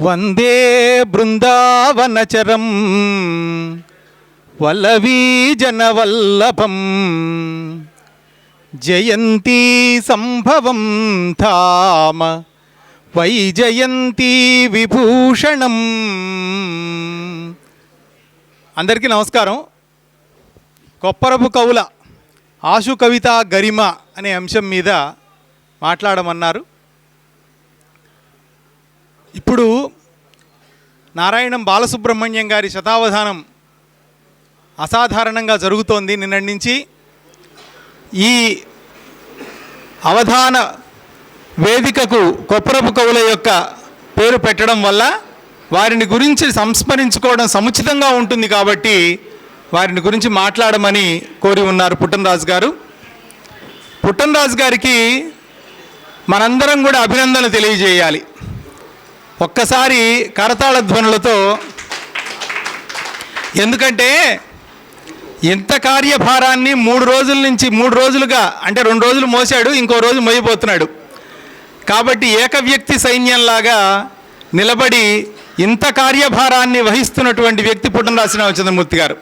వందే బృందావనచరం వల్లవీ జనవల్లభం జయంతి సంభవం ధామ వైజయంతి విభూషణం. అందరికీ నమస్కారం. కొప్పరపు కవుల ఆశు కవిత గరిమ అనే అంశం మీద మాట్లాడమన్నారు. ఇప్పుడు నారాయణం బాలసుబ్రహ్మణ్యం గారి శతావధానం అసాధారణంగా జరుగుతోంది నిన్నటి నుంచి. ఈ అవధాన వేదికకు కొప్పరపు కవుల యొక్క పేరు పెట్టడం వల్ల వారిని గురించి సంస్మరించుకోవడం సముచితంగా ఉంటుంది కాబట్టి వారిని గురించి మాట్లాడమని కోరి ఉన్నారు పుట్టనరాజు గారు. పుట్టనరాజు గారికి మనందరం కూడా అభినందనలు తెలియజేయాలి. ఒక్కసారి కరతాళ ధ్వనులతో ఎందుకంటే ఎంత కార్యభారాన్ని మూడు రోజుల నుంచి మూడు రోజులుగా అంటే రెండు రోజులు మోసాడు ఇంకో రోజు మోయబోతున్నాడు. కాబట్టి ఏకవ్యక్తి సైన్యంలాగా నిలబడి ఇంత కార్యభారాన్ని వహిస్తున్నటువంటి వ్యక్తి పుట్టనరాజు శ్రీరామచంద్రమూర్తి గారు.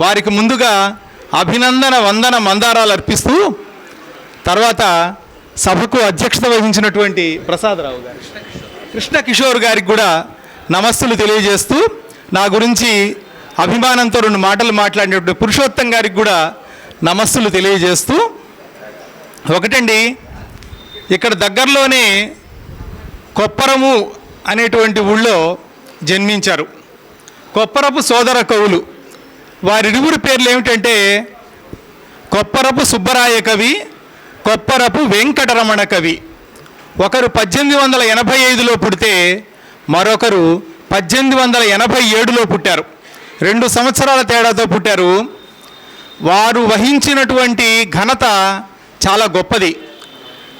వారికి ముందుగా అభినందన వందన మందారాలు అర్పిస్తూ తర్వాత సభకు అధ్యక్షత వహించినటువంటి ప్రసాదరావు గారు. కృష్ణ కిషోర్ గారికి కూడా నమస్సులు తెలియజేస్తూ నా గురించి అభిమానంతో రెండు మాటలు మాట్లాడినటువంటి పురుషోత్తం గారికి కూడా నమస్సులు తెలియజేస్తూ ఒకటండి ఇక్కడ దగ్గరలోనే కొప్పరము అనేటువంటి ఊళ్ళో జన్మించారు. కొప్పరపు సోదర కవులు. వారిరువురి పేర్లు ఏమిటంటే కొప్పరపు సుబ్బరాయ కవి కొప్పరపు వెంకటరమణ కవి. ఒకరు పద్దెనిమిది వందల ఎనభై ఐదులో పుడితే మరొకరు పద్దెనిమిది వందల ఎనభై ఏడులో పుట్టారు. రెండు సంవత్సరాల తేడాతో పుట్టారు. వారు వహించినటువంటి ఘనత చాలా గొప్పది.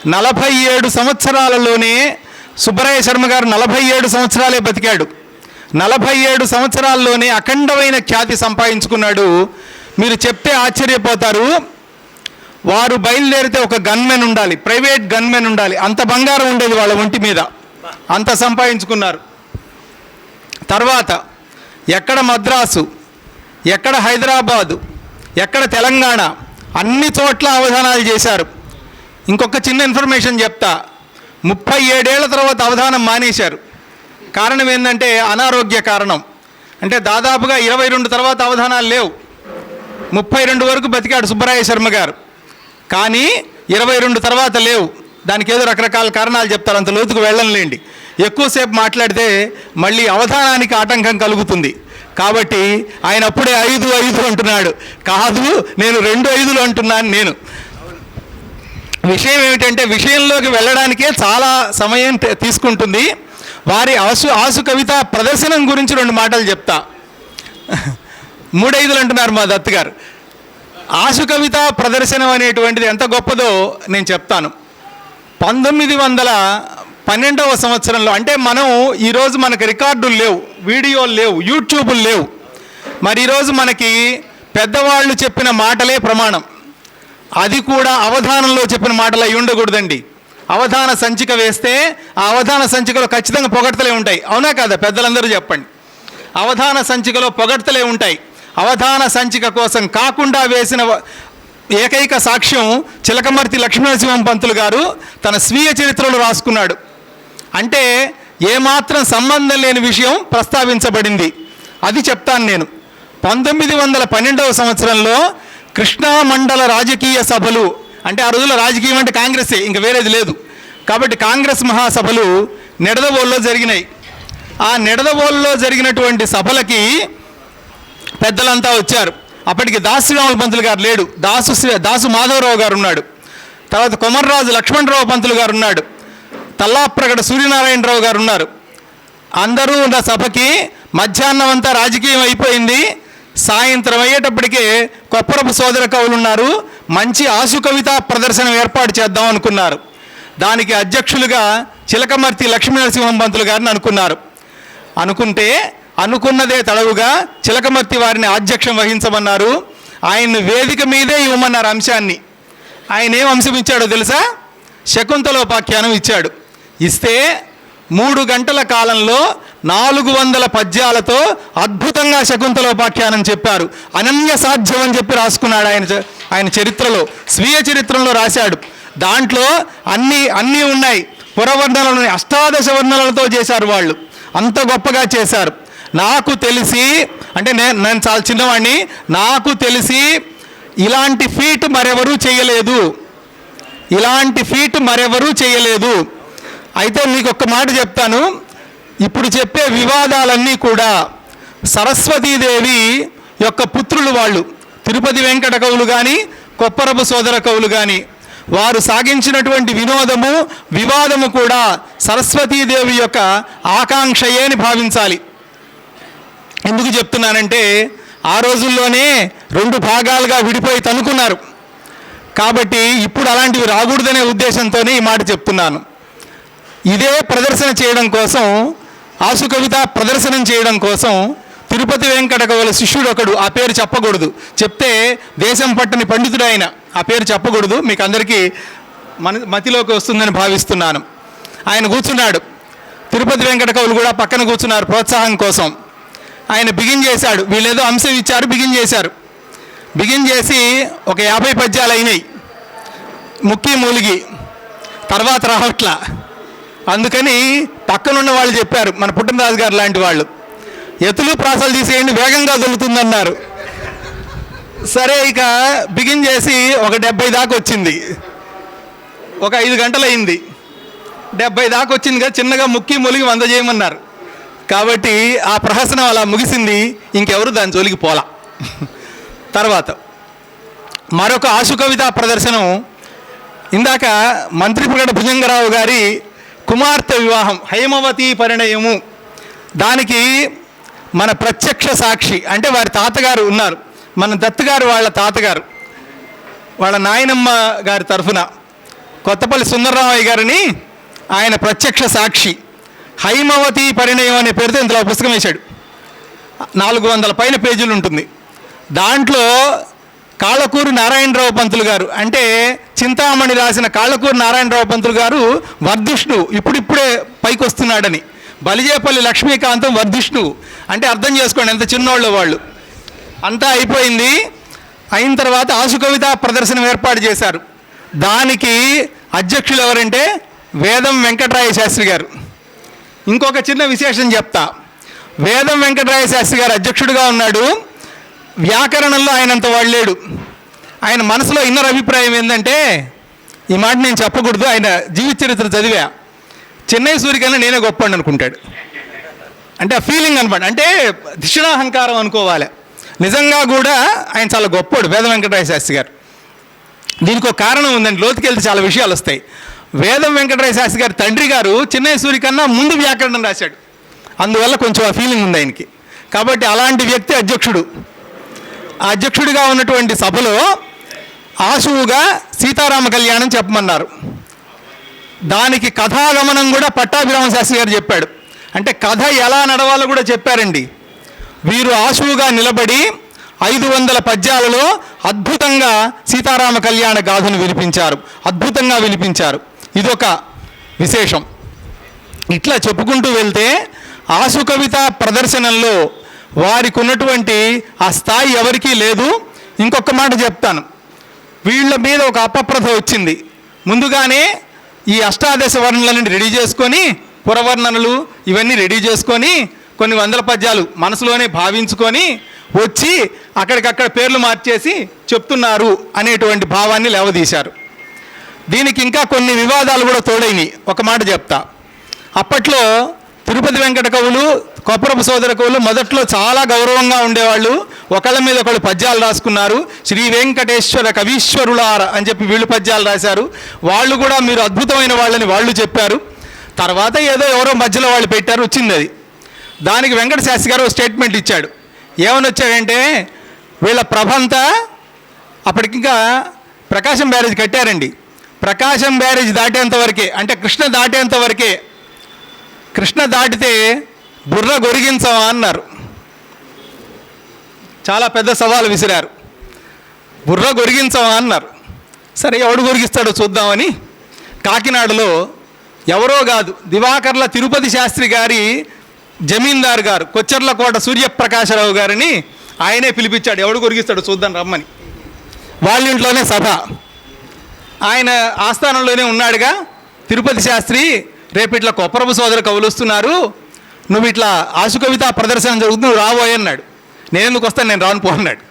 నలభై ఏడు సంవత్సరాలలోనే సుబ్బరాయ శర్మ గారు నలభై ఏడు సంవత్సరాలే బతికాడు. నలభై ఏడు సంవత్సరాల్లోనే అఖండమైన ఖ్యాతి సంపాదించుకున్నాడు. మీరు చెప్తే ఆశ్చర్యపోతారు. వారు బయలుదేరితే ఒక గన్మెన్ ఉండాలి ప్రైవేట్ గన్మెన్ ఉండాలి. అంత బంగారం ఉండేది వాళ్ళ ఒంటి మీద. అంత సంపాదించుకున్నారు. తర్వాత ఎక్కడ మద్రాసు ఎక్కడ హైదరాబాదు ఎక్కడ తెలంగాణ అన్ని చోట్ల అవధానాలు చేశారు. ఇంకొక చిన్న ఇన్ఫర్మేషన్ చెప్తా. ముప్పై ఏడేళ్ళ తర్వాత అవధానం మానేశారు. కారణం ఏంటంటే అనారోగ్య కారణం. అంటే దాదాపుగా ఇరవై రెండు తర్వాత అవధానాలు లేవు. ముప్పై రెండు వరకు బతికాడు సుబ్బరాయ శర్మ గారు. కానీ ఇరవై రెండు తర్వాత లేవు. దానికి ఏదో రకరకాల కారణాలు చెప్తారు. అంత లోతుకు వెళ్ళంలేండి ఎక్కువసేపు మాట్లాడితే మళ్ళీ అవధానానికి ఆటంకం కలుగుతుంది. కాబట్టి ఆయన అప్పుడే ఐదు ఐదు అంటున్నాడు. కాదు నేను రెండు ఐదులు అంటున్నాను నేను. విషయం ఏమిటంటే విషయంలోకి వెళ్ళడానికే చాలా సమయం తీసుకుంటుంది. వారి ఆసు ఆసు కవిత ప్రదర్శనం గురించి రెండు మాటలు చెప్తా. మూడైదులు అంటున్నారు మా దత్తు గారు ఆశు కవిత ప్రదర్శనం అనేటువంటిది ఎంత గొప్పదో నేను చెప్తాను. పంతొమ్మిది వందల పన్నెండవ సంవత్సరంలో అంటే మనం ఈరోజు మనకు రికార్డులు లేవు వీడియోలు లేవు యూట్యూబులు లేవు. మరి ఈరోజు మనకి పెద్దవాళ్ళు చెప్పిన మాటలే ప్రమాణం. అది కూడా అవధానంలో చెప్పిన మాటలు అయి ఉండకూడదండి. అవధాన సంచిక వేస్తే ఆ అవధాన సంచికలో ఖచ్చితంగా పొగడ్తలే ఉంటాయి. అవునా కాదా? పెద్దలందరూ చెప్పండి. అవధాన సంచికలో పొగడ్తలే ఉంటాయి. అవధాన సంచిక కోసం కాకుండా వేసిన ఏకైక సాక్ష్యం చిలకమర్తి లక్ష్మీనరసింహం పంతులు గారు తన స్వీయ చరిత్రలో రాసుకున్నాడు. అంటే ఏమాత్రం సంబంధం లేని విషయం ప్రస్తావించబడింది. అది చెప్తాను నేను. పంతొమ్మిది వందల పన్నెండవ సంవత్సరంలో కృష్ణా మండల రాజకీయ సభలు అంటే ఆ రోజుల్లో రాజకీయం అంటే కాంగ్రెసే ఇంకా వేరేది లేదు. కాబట్టి కాంగ్రెస్ మహాసభలు నెడదవోల్లో జరిగినాయి. ఆ నెడదవోల్లో జరిగినటువంటి సభలకి పెద్దలంతా వచ్చారు. అప్పటికి దాసురాముల పంతులు గారు లేడు. దాసు శ్రీ- దాసు మాధవరావు గారు ఉన్నాడు. తర్వాత కొమర్రాజు లక్ష్మణరావు పంతులు గారు ఉన్నాడు. తల్లాప్రగడ సూర్యనారాయణరావు గారు ఉన్నారు. అందరూ ఉన్న సభకి మధ్యాహ్నం అంతా రాజకీయం అయిపోయింది. సాయంత్రం అయ్యేటప్పటికే కొప్పరపు సోదర కవులు ఉన్నారు. మంచి ఆశు కవిత ప్రదర్శన ఏర్పాటు చేద్దాం అనుకున్నారు. దానికి అధ్యక్షులుగా చిలకమర్తి లక్ష్మీనరసింహం పంతులు గారిని అనుకున్నారు. అనుకుంటే అనుకున్నదే తడవుగా చిలకమర్తి వారిని ఆధ్యక్షం వహించమన్నారు. ఆయన్ని వేదిక మీదే ఇవ్వమన్నారు అంశాన్ని. ఆయన ఏం అంశం ఇచ్చాడో తెలుసా? శకుంతలోపాఖ్యానం ఇచ్చాడు. ఇస్తే మూడు గంటల కాలంలో నాలుగు వందల పద్యాలతో అద్భుతంగా శకుంతలోపాఖ్యానం చెప్పారు. అనన్య సాధ్యం అని చెప్పి రాసుకున్నాడు ఆయన ఆయన చరిత్రలో స్వీయ చరిత్రలో రాశాడు. దాంట్లో అన్నీ అన్నీ ఉన్నాయి. పురవర్ణనలు అష్టాదశ వర్ణనలతో చేశారు వాళ్ళు. అంత గొప్పగా చేశారు. నాకు తెలిసి అంటే నేను నేను చాలా చిన్నవాడిని నాకు తెలిసి ఇలాంటి ఫీట్ మరెవరూ చేయలేదు. ఇలాంటి ఫీట్ మరెవరూ చేయలేదు. అయితే మీకు ఒక్క మాట చెప్తాను. ఇప్పుడు చెప్పే వివాదాలన్నీ కూడా సరస్వతీదేవి యొక్క పుత్రులు వాళ్ళు తిరుపతి వెంకట కవులు కానీ కొప్పరపు సోదర కవులు కానీ వారు సాగించినటువంటి వినోదము వివాదము కూడా సరస్వతీదేవి యొక్క ఆకాంక్షయే అని భావించాలి. ఎందుకు చెప్తున్నానంటే ఆ రోజుల్లోనే రెండు భాగాలుగా విడిపోయి తనుకున్నారు కాబట్టి ఇప్పుడు అలాంటివి రాకూడదనే ఉద్దేశంతోనే ఈ మాట చెప్తున్నాను. ఇదే ప్రదర్శన చేయడం కోసం ఆసు కవిత ప్రదర్శనం చేయడం కోసం తిరుపతి వెంకటకవుల శిష్యుడు ఒకడు ఆ పేరు చెప్పకూడదు. చెప్తే దేశం పట్టని పండితుడు ఆయన ఆ పేరు చెప్పకూడదు. మీకు అందరికీ మన మతిలోకి వస్తుందని భావిస్తున్నాను. ఆయన కూర్చున్నాడు. తిరుపతి వెంకట కవులు కూడా పక్కన కూర్చున్నారు ప్రోత్సాహం కోసం. ఆయన బిగిన్ చేశాడు. వీళ్ళేదో అంశం ఇచ్చారు బిగిన్ చేశారు. బిగిన్ చేసి ఒక యాభై పద్యాలు అయినాయి. ముక్కి మూలిగి తర్వాత రావట్లా. అందుకని పక్కనున్న వాళ్ళు చెప్పారు మన పుట్టినరాజు గారు లాంటి వాళ్ళు ఎతులు ప్రాసలు తీసేయండి వేగంగా దొరుకుతుందన్నారు సరే ఇక బిగిన్ చేసి ఒక డెబ్బై దాకా వచ్చింది. ఒక ఐదు గంటలు అయింది డెబ్బై దాకా వచ్చింది కదా చిన్నగా ముక్కి మూలిగి వంద చేయమన్నారు. కాబట్టి ఆ ప్రహసనం అలా ముగిసింది ఇంకెవరు దాని జోలికి పోలా. తర్వాత మరొక ఆశు కవిత ప్రదర్శనం. ఇందాక మంత్రిపుగడ భుజంగరావు గారి కుమార్తె వివాహం హైమవతి పరిణయము. దానికి మన ప్రత్యక్ష సాక్షి అంటే వారి తాతగారు ఉన్నారు. మన దత్తుగారు వాళ్ళ తాతగారు వాళ్ళ నాయనమ్మ గారి తరఫున కొత్తపల్లి సుందరరామయ్య గారిని ఆయన ప్రత్యక్ష సాక్షి. హైమవతి పరిణయం అనే పేరుతో ఇందులో పుస్తకం వేశాడు. నాలుగు వందల పైన పేజీలు ఉంటుంది. దాంట్లో కాళ్ళకూరు నారాయణరావు పంతులు గారు అంటే చింతామణి రాసిన కాళ్ళకూరు నారాయణరావు పంతులు గారు వర్ధిష్ణువు ఇప్పుడిప్పుడే పైకి వస్తున్నాడని బలిజేపల్లి లక్ష్మీకాంతం వర్ధిష్ణువు అంటే అర్థం చేసుకోండి ఎంత చిన్నోళ్ళు వాళ్ళు. అంతా అయిపోయింది. అయిన తర్వాత ఆసు కవిత ఏర్పాటు చేశారు. దానికి అధ్యక్షులు ఎవరంటే వేదం వెంకటరాయ శాస్త్రి గారు. ఇంకొక చిన్న విశేషం చెప్తా. వేదం వెంకటరాయ శాస్త్రి గారు అధ్యక్షుడిగా ఉన్నాడు. వ్యాకరణంలో ఆయనంత వాళ్ళేడు లేడు ఆయన మనసులో ఇన్నర్ అభిప్రాయం ఏంటంటే ఈ మాట నేను చెప్పకూడదు ఆయన జీవిత చరిత్ర చదివా. చెన్నై సూర్యకన్నా నేనే గొప్ప అనుకుంటాడు. అంటే ఆ ఫీలింగ్ అనమాట అంటే దిక్షిణాహంకారం అనుకోవాలి. నిజంగా కూడా ఆయన చాలా గొప్పడు వేద వెంకటరాయ శాస్త్రి గారు. దీనికి ఒక కారణం ఉందండి. లోతుకెళ్తే చాలా విషయాలు వస్తాయి. వేదం వెంకటరాయ శాస్త్రి గారి తండ్రి గారు చిన్నయ్య సూరి కన్నా ముందు వ్యాకరణం రాశాడు. అందువల్ల కొంచెం ఆ ఫీలింగ్ ఉంది ఆయనకి. కాబట్టి అలాంటి వ్యక్తి అధ్యక్షుడు. ఆ అధ్యక్షుడిగా ఉన్నటువంటి సభలో ఆశువుగా సీతారామ కళ్యాణం చెప్పమన్నారు. దానికి కథాగమనం కూడా పట్టాభిరామ శాస్త్రి గారు చెప్పాడు. అంటే కథ ఎలా నడవాలో కూడా చెప్పారండి. వీరు ఆశువుగా నిలబడి ఐదు వందల పద్యాలలో అద్భుతంగా సీతారామ కళ్యాణ గాథను వినిపించారు. అద్భుతంగా వినిపించారు. ఇదొక విశేషం. ఇట్లా చెప్పుకుంటూ వెళ్తే ఆశు కవిత ప్రదర్శనల్లో వారికి ఉన్నటువంటి ఆ స్థాయి ఎవరికీ లేదు. ఇంకొక మాట చెప్తాను. వీళ్ళ మీద ఒక అపప్రథ వచ్చింది. ముందుగానే ఈ అష్టాదశ వర్ణనలను రెడీ చేసుకొని పురవర్ణనలు ఇవన్నీ రెడీ చేసుకొని కొన్ని వందల పద్యాలు మనసులోనే భావించుకొని వచ్చి అక్కడికక్కడ పేర్లు మార్చేసి చెప్తున్నారు అనేటువంటి భావాన్ని లేవదీశారు. దీనికి ఇంకా కొన్ని వివాదాలు కూడా తోడైనవి ఒక మాట చెప్తా. అప్పట్లో తిరుపతి వెంకట కవులు కొప్పరపు సోదర కవులు మొదట్లో చాలా గౌరవంగా ఉండేవాళ్ళు. ఒకళ్ళ మీద ఒకళ్ళు పద్యాలు రాసుకున్నారు. శ్రీ వెంకటేశ్వర కవీశ్వరులార అని చెప్పి వీళ్ళు పద్యాలు రాశారు. వాళ్ళు కూడా మీరు అద్భుతమైన వాళ్ళని వాళ్ళు చెప్పారు. తర్వాత ఏదో ఎవరో మధ్యలో వాళ్ళు పెట్టారు వచ్చింది అది. దానికి వెంకట శాస్త్రి గారు స్టేట్మెంట్ ఇచ్చాడు. ఏమని వచ్చాడంటే వీళ్ళ ప్రభంతా అప్పటికింకా ప్రకాశం బ్యారేజ్ కట్టారండి. ప్రకాశం బ్యారేజ్ దాటేంత వరకే అంటే కృష్ణ దాటేంత వరకే కృష్ణ దాటితే బుర్ర గొరిగించవా అన్నారు. చాలా పెద్ద సవాలు విసిరారు. బుర్ర గొరిగించవా అన్నారు. సరే ఎవడు గొరిగిస్తాడో చూద్దామని కాకినాడలో ఎవరో కాదు దివాకర్ల తిరుపతి శాస్త్రి గారి జమీందార్ గారు కొచ్చర్లకోట సూర్యప్రకాశరావు గారిని ఆయనే పిలిపించాడు. ఎవడు గొరిగిస్తాడు చూద్దాం రమ్మని. వాళ్ళ ఇంట్లోనే సభ. ఆయన ఆస్థానంలోనే ఉన్నాడుగా. తిరుపతి శాస్త్రి రేపు ఇట్లా కొప్పరపు సోదరు కవులు వస్తున్నారు నువ్వు ఇట్లా ఆశు కవిత ప్రదర్శన జరుగుతుంది నువ్వు రాబోయే అన్నాడు. నేనెందుకు వస్తాను నేను రాను పో అన్నాడు.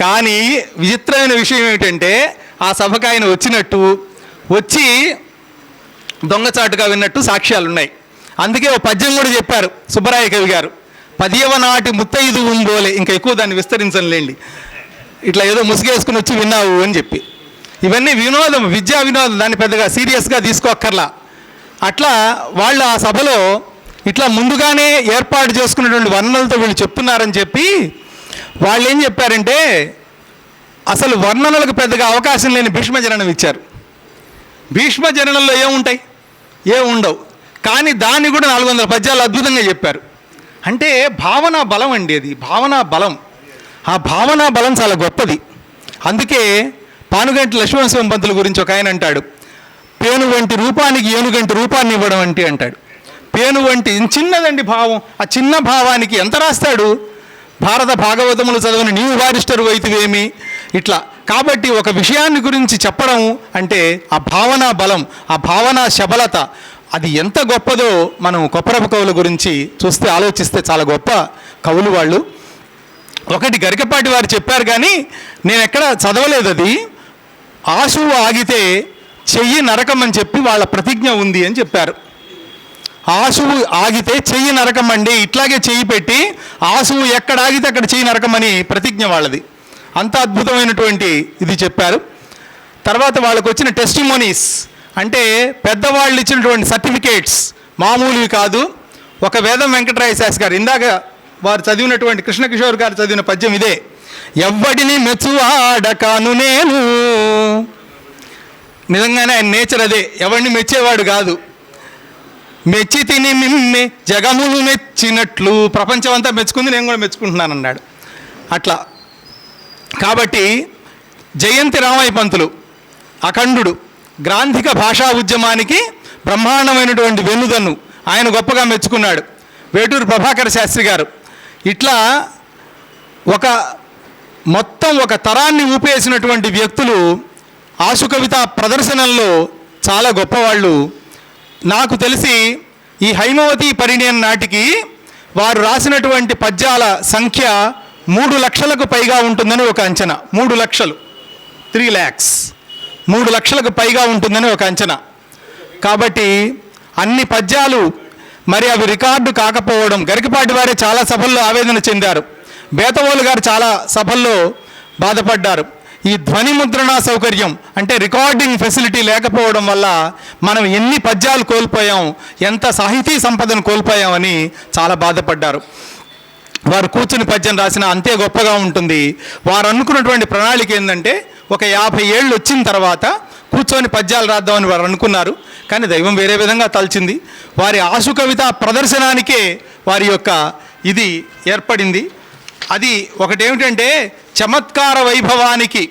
కానీ విచిత్రమైన విషయం ఏమిటంటే ఆ సభకు ఆయన వచ్చినట్టు వచ్చి దొంగచాటుగా విన్నట్టు సాక్ష్యాలు ఉన్నాయి అందుకే ఓ పద్యం కూడా చెప్పారు సుబ్బరాయ కవి గారు. పదియవ నాటి ముత్తైదు ఉందోలే ఇంకా ఎక్కువ దాన్ని విస్తరించలేండి ఇట్లా ఏదో ముసుగేసుకుని వచ్చి విన్నావు అని చెప్పి. ఇవన్నీ వినోదం విద్యా వినోదం. దాన్ని పెద్దగా సీరియస్గా తీసుకోక్కర్లా. అట్లా వాళ్ళు ఆ సభలో ఇట్లా ముందుగానే ఏర్పాటు చేసుకున్నటువంటి వర్ణనలతో వీళ్ళు చెప్తున్నారని చెప్పి వాళ్ళు ఏం చెప్పారంటే అసలు వర్ణనలకు పెద్దగా అవకాశం లేని భీష్మ జననం ఇచ్చారు. భీష్మ జననంలో ఏముంటాయి? ఏముండవు. కానీ దాన్ని కూడా నాలుగు వందల పద్యాలు అద్భుతంగా చెప్పారు. అంటే భావన బలం అండి అది. భావన బలం. ఆ భావన బలం చాలా గొప్పది. అందుకే పానుగంటి లక్ష్మణస్వామి పంతుల గురించి ఒక ఆయన అంటాడు. పేను వంటి రూపానికి ఏనుగంటి రూపాన్ని ఇవ్వడం అంటే అంటాడు. పేను వంటి చిన్నదండి భావం. ఆ చిన్న భావానికి ఎంత రాస్తాడు? భారత భాగవతములు చదవని నీవు వారిష్టరు వైతువేమి? ఇట్లా. కాబట్టి ఒక విషయాన్ని గురించి చెప్పడం అంటే ఆ భావన బలం ఆ భావన శబలత. అది ఎంత గొప్పదో మనం కొప్పరపు కవుల గురించి చూస్తే ఆలోచిస్తే చాలా గొప్ప కవులు వాళ్ళు. ఒకటి గరికపాటి వారు చెప్పారు కానీ నేను ఎక్కడ చదవలేదు అది. ఆశువు ఆగితే చెయ్యి నరకం అని చెప్పి వాళ్ళ ప్రతిజ్ఞ ఉంది అని చెప్పారు. ఆశువు ఆగితే చెయ్యి నరకం అండి ఇట్లాగే చెయ్యి పెట్టి ఆశువు ఎక్కడ ఆగితే అక్కడ చెయ్యి నరకం అని ప్రతిజ్ఞ వాళ్ళది. అంత అద్భుతమైనటువంటి ఇది చెప్పారు. తర్వాత వాళ్ళకు వచ్చిన టెస్టిమోనీస్ అంటే పెద్దవాళ్ళు ఇచ్చినటువంటి సర్టిఫికేట్స్ మామూలువి కాదు. ఒక వేదం వెంకటరాయ శాస్త్రి గారు ఇందాక వారు చదివినటువంటి కృష్ణకిషోర్ గారు చదివిన పద్యం ఇదే. ఎవ్వడిని మెచ్చువాడకాను నేను. నిజంగానే ఆయన నేచర్ అదే ఎవరిని మెచ్చేవాడు కాదు. మెచ్చి తిని మిమ్మె జగములు మెచ్చినట్లు ప్రపంచం అంతా మెచ్చుకుంది నేను కూడా మెచ్చుకుంటున్నాను అన్నాడు అట్లా. కాబట్టి జయంతి రామయ్య పంతులు అఖండుడు గ్రాంధిక భాషా ఉద్యమానికి బ్రహ్మాండమైనటువంటి వెన్నుదన్ను ఆయన గొప్పగా మెచ్చుకున్నాడు. వేటూరు ప్రభాకర శాస్త్రి గారు. ఇట్లా ఒక మొత్తం ఒక తరాన్ని ఊపేసినటువంటి వ్యక్తులు ఆశుకవిత ప్రదర్శనల్లో చాలా గొప్పవాళ్ళు. నాకు తెలిసి ఈ హైమవతి పరిణయం నాటికి వారు రాసినటువంటి పద్యాల సంఖ్య మూడు లక్షలకు పైగా ఉంటుందని ఒక అంచనా. మూడు లక్షలు. త్రీ ల్యాక్స్. మూడు లక్షలకు పైగా ఉంటుందని ఒక అంచనా. కాబట్టి అన్ని పద్యాలు మరి అవి రికార్డు కాకపోవడం గరికపాటి వారే చాలా సభల్లో ఆవేదన చెందారు. బేతవోలు గారు చాలా సభల్లో బాధపడ్డారు. ఈ ధ్వని ముద్రణ సౌకర్యం అంటే రికార్డింగ్ ఫెసిలిటీ లేకపోవడం వల్ల మనం ఎన్ని పద్యాలు కోల్పోయాం ఎంత సాహితీ సంపదను కోల్పోయామని చాలా బాధపడ్డారు. వారు కూర్చుని పద్యం రాసిన అంతే గొప్పగా ఉంటుంది. వారు అనుకున్నటువంటి ప్రణాళిక ఏంటంటే ఒక యాభై ఏళ్ళు వచ్చిన తర్వాత కూర్చొని పద్యాలు రాద్దామని వారు అనుకున్నారు. కానీ దైవం వేరే విధంగా తలచింది. వారి ఆశు కవిత ప్రదర్శనానికే వారి యొక్క ఇది ఏర్పడింది. అది ఒకటేమిటంటే చమత్కార వైభవానికి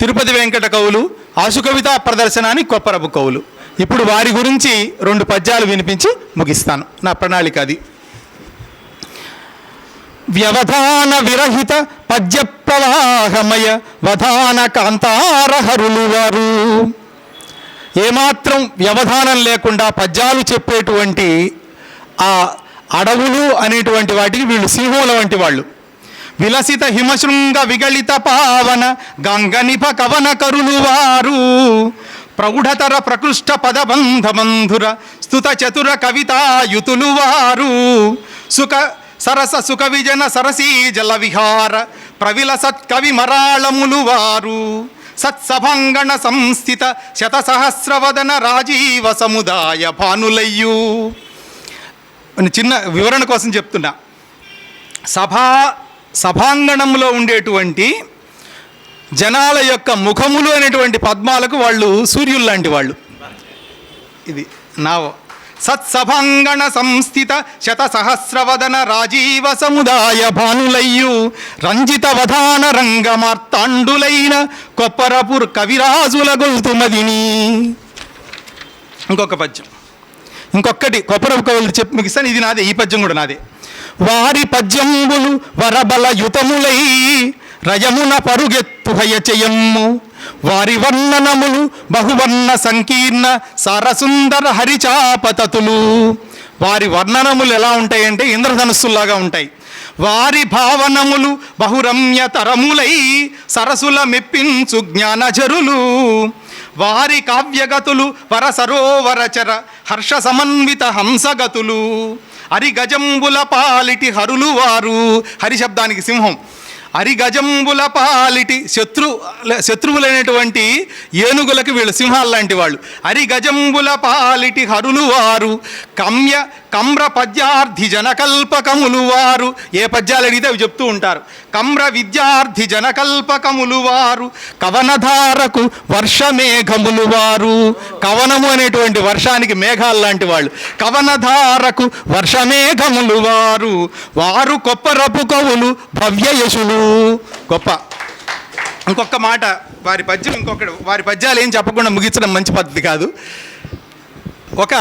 తిరుపతి వెంకట కవులు ఆశు కవిత ప్రదర్శనానికి కొప్పరపు కవులు. ఇప్పుడు వారి గురించి రెండు పద్యాలు వినిపించి ముగిస్తాను. నా ప్రణాళిక అది. వ్యవధాన విరహిత పద్య ప్రవాహమయ వధాన కాంతారహరులు వారు. ఏమాత్రం వ్యవధానం లేకుండా పద్యాలు చెప్పేటువంటి ఆ అడవులు అనేటువంటి వాటికి వీళ్ళు సింహముల వంటి వాళ్ళు. విలసిత హిమశృంగ విగళిత పావన గంగనిభ కవన కరులువారు ప్రౌఢతర ప్రకృష్ట పదబంధ బంధుర స్తుత చతుర కవితాయుతులు వారు సుఖ సరస సుఖ విజన సరసీ జల విహార ప్రవిల సత్కవి మరాళములు వారు సత్సభంగణ సంస్థిత శత సహస్రవదన రాజీవ సముదాయ భానులయ్యు. అని చిన్న వివరణ కోసం చెప్తున్నా. సభా సభాంగణంలో ఉండేటువంటి జనాల యొక్క ముఖములు అనేటువంటి పద్మాలకు వాళ్ళు సూర్యులు లాంటి వాళ్ళు. ఇది నావ సత్సభాంగణ సంస్థిత శత సహస్రవదన రాజీవ సముదాయ భానులయ్యు రంజిత వధాన రంగమార్తాండులైన కొప్పరపుర్ కవిరాజుల గొల్తుమదిని ఇంకొక పద్యం. ఇంకొకటి కొప్పరపు కవులు చెప్పి మీకు ఇస్తాను ఇది నాదే ఈ పద్యం కూడా నాదే. వారి పద్యములు వరబల యుతములై రయమున పరుగెత్తు హయచయమ్ము. వారి వర్ణనములు బహువర్ణ సంకీర్ణ సరసుందర హరిచాపతతులు. వారి వర్ణనములు ఎలా ఉంటాయంటే ఇంద్రధనుస్సులాగా ఉంటాయి. వారి భావనములు బహురమ్య తరములై సరసుల మెప్పించు జ్ఞానజరులు. వారి కావ్యగతులు వర సరోవరచర హర్ష సమన్విత హంసగతులు. హరిగజంబుల పాలిటి హరులు వారు హరి శబ్దానికి సింహం. అరిగజంబుల పాలిటి శత్రు శత్రువులైనటువంటి ఏనుగులకు వీళ్ళు సింహాలు లాంటి వాళ్ళు. అరిగజంబుల పాలిటి హరులు వారు కమ్య కమ్ర పద్యార్థి జనకల్పకములు వారు ఏ పద్యాలు అడిగితే అవి చెప్తూ ఉంటారు. కమ్ర విద్యార్థి జనకల్పకములు వారు కవనధారకు వర్షమేఘములు వారు కవనము అనేటువంటి వర్షానికి మేఘాలు లాంటి వాళ్ళు. కవనధారకు వర్షమేఘములు వారు వారు కొప్పరపు కవులు భవ్యయసులు గొప్ప. ఇంకొక మాట వారి పద్యం ఇంకొకటి వారి పద్యాలు ఏం చెప్పకుండా ముగించడం మంచి పద్ధతి కాదు. ఒక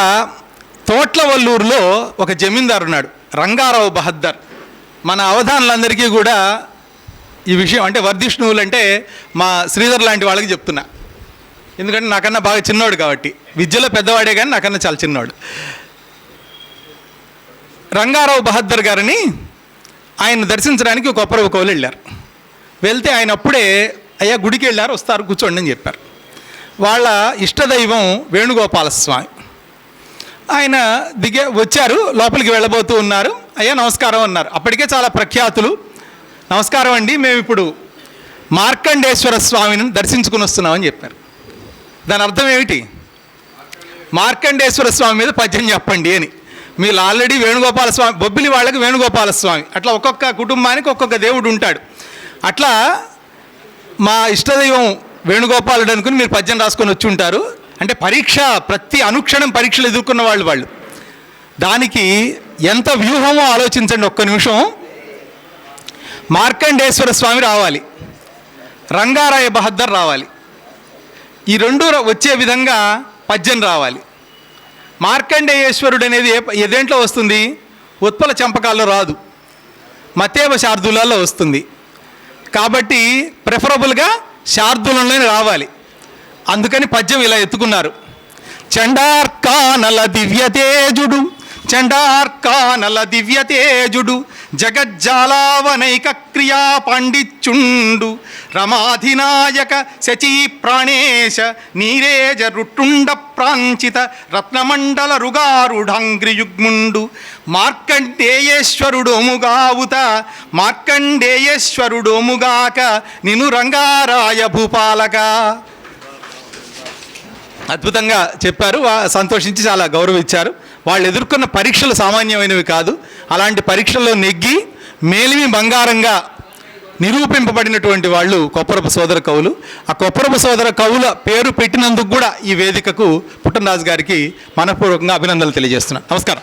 తోట్లవల్లూరులో ఒక జమీందారు ఉన్నాడు రంగారావు బహద్దర్. మన అవధానులందరికీ కూడా ఈ విషయం అంటే వర్ధిష్ణువులు అంటే మా శ్రీధర్ లాంటి వాళ్ళకి చెప్తున్నా. ఎందుకంటే నాకన్నా బాగా చిన్నవాడు కాబట్టి. విద్యలో పెద్దవాడే కానీ నాకన్నా చాలా చిన్నవాడు రంగారావు బహద్దర్ గారిని ఆయన దర్శించడానికి ఒక కొప్పరవ కోలు వెళ్ళారు. వెళ్తే ఆయన అప్పుడే అయ్యా గుడికి వెళ్ళారు వస్తారు కూర్చోండి అని చెప్పారు. వాళ్ళ ఇష్టదైవం వేణుగోపాల స్వామి. ఆయన దిగే వచ్చారు లోపలికి వెళ్ళబోతూ ఉన్నారు. అయ్యా నమస్కారం అన్నారు. అప్పటికే చాలా ప్రఖ్యాతులు. నమస్కారం అండి మేము ఇప్పుడు మార్కండేశ్వర స్వామిని దర్శించుకుని వస్తున్నామని చెప్పారు. దాని అర్థం ఏమిటి? మార్కండేశ్వర స్వామి మీద పద్యం చెప్పండి అని. మీరు ఆల్రెడీ వేణుగోపాల స్వామి బొబ్బిలి వాళ్ళకి వేణుగోపాల స్వామి. అట్లా ఒక్కొక్క కుటుంబానికి ఒక్కొక్క దేవుడు ఉంటాడు. అట్లా మా ఇష్టదైవం వేణుగోపాలుడు అనుకుని మీరు పద్యం రాసుకొని వచ్చి ఉంటారు. అంటే పరీక్ష ప్రతి అనుక్షణం పరీక్షలు ఎదుర్కొన్న వాళ్ళు వాళ్ళు. దానికి ఎంత వ్యూహమో ఆలోచించండి ఒక్క నిమిషం. మార్కండేశ్వర స్వామి రావాలి. రంగారాయ బహద్దర్ రావాలి. ఈ రెండు వచ్చే విధంగా పద్యం రావాలి. మార్కండేయేశ్వరుడు అనేది ఏ దేంట్లో వస్తుంది? ఉత్పల చంపకాల్లో రాదు. మతేవ శార్దూలాల్లో వస్తుంది. కాబట్టి ప్రిఫరబుల్గా శార్దులంలోనే రావాలి. అందుకని పద్యం ఇలా ఎత్తుకున్నారు. చండార్కానల దివ్యతేజుడు చండార్కానల దివ్యతేజుడు జగజ్జాలావనైక క్రియా పండిచుండు రమాధినాయక శచీ ప్రాణేశ నీరేజ రుట్టుండ ప్రాంచిత రత్నమండల రుగారుఢంగ్రియుగ్ముండు. మార్కండేయేశ్వరుడోముగావుత మార్కండేయేశ్వరుడోముగాక నిను రంగారాయ భూపాలక. అద్భుతంగా చెప్పారు. సంతోషించి చాలా గౌరవించారు. వాళ్ళు ఎదుర్కొన్న పరీక్షలు సామాన్యమైనవి కాదు. అలాంటి పరీక్షల్లో నెగ్గి మేలిమి బంగారంగా నిరూపింపబడినటువంటి వాళ్ళు కొప్పరపు సోదర కవులు. ఆ కొప్పరపు సోదర కవుల పేరు పెట్టినందుకు కూడా ఈ వేదికకు పుట్టనరాజు గారికి మనపూర్వకంగా అభినందనలు తెలియజేస్తున్నాను. నమస్కారం.